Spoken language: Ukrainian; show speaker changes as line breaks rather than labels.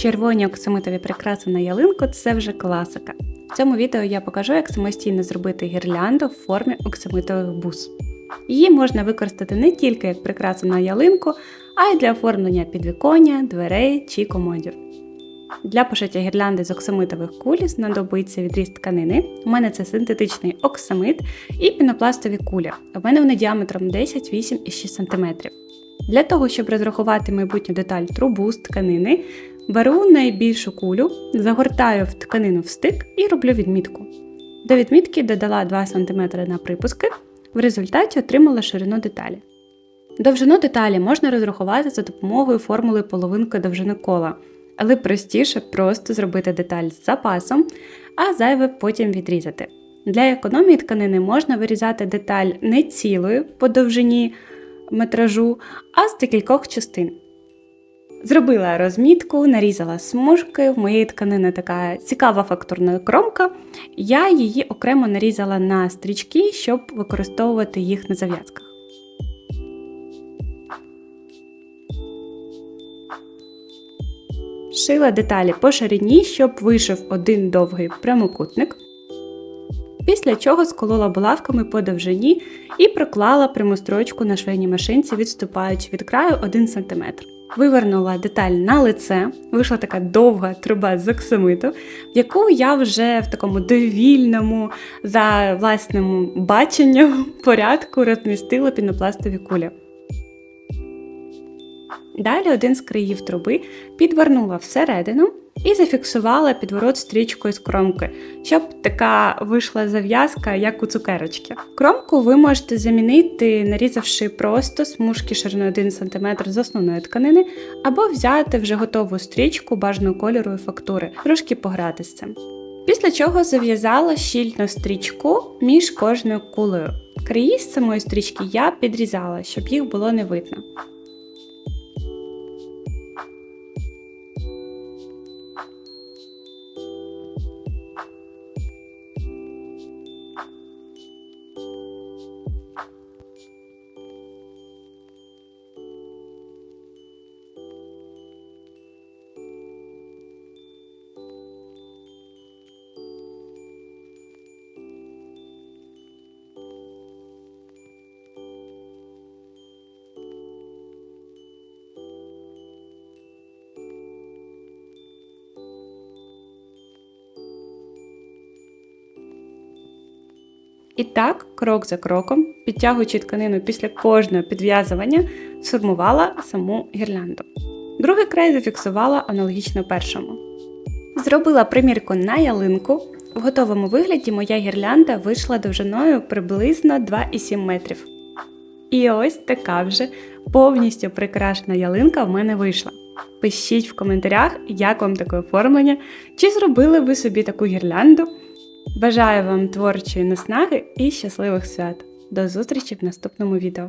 Червоні оксамитові прикраси на ялинку це вже класика. В цьому відео я покажу, як самостійно зробити гірлянду в формі оксамитових бус. Її можна використати не тільки як прикрасу на ялинку, а й для оформлення підвіконня, дверей чи комодів. Для пошиття гірлянди з оксамитових кулі знадобиться відріз тканини. У мене це синтетичний оксамит і пінопластові кулі. У мене вони діаметром 10, 8 і 6 см. Для того, щоб розрахувати майбутню деталь трубу з тканини, беру найбільшу кулю, загортаю в тканину в стик і роблю відмітку. До відмітки додала 2 см на припуски, в результаті отримала ширину деталі. Довжину деталі можна розрахувати за допомогою формули половинки довжини кола, але простіше просто зробити деталь з запасом, а зайве потім відрізати. Для економії тканини можна вирізати деталь не цілою по довжині метражу, а з декількох частин. Зробила розмітку, нарізала смужки. В моєї тканини така цікава фактурна кромка. Я її окремо нарізала на стрічки, щоб використовувати їх на зав'язках. Шила деталі по ширині, щоб вийшов один довгий прямокутник. Після чого сколола булавками по довжині і проклала пряму строчку на швейній машинці, відступаючи від краю 1 см. Вивернула деталь на лице, вийшла така довга труба з оксамиту, яку я вже в такому довільному, за власним баченням порядку розмістила пінопластові кулі. Далі один з країв труби підвернула всередину і зафіксувала підворот стрічкою з кромки, щоб така вийшла зав'язка, як у цукерочки. Кромку ви можете замінити, нарізавши просто смужки шириною 1 см з основної тканини, або взяти вже готову стрічку бажаного кольору і фактури, трошки пограти з цим. Після чого зав'язала щільну стрічку між кожною кулею. Краї з самої стрічки я підрізала, щоб їх було не видно. І так, крок за кроком, підтягуючи тканину після кожного підв'язування, сформувала саму гірлянду. Другий край зафіксувала аналогічно першому. Зробила примірку на ялинку. В готовому вигляді моя гірлянда вийшла довжиною приблизно 2,7 метрів. І ось така вже повністю прикрашена ялинка в мене вийшла. Пишіть в коментарях, як вам таке оформлення, чи зробили ви собі таку гірлянду. Бажаю вам творчої наснаги і щасливих свят. До зустрічі в наступному відео.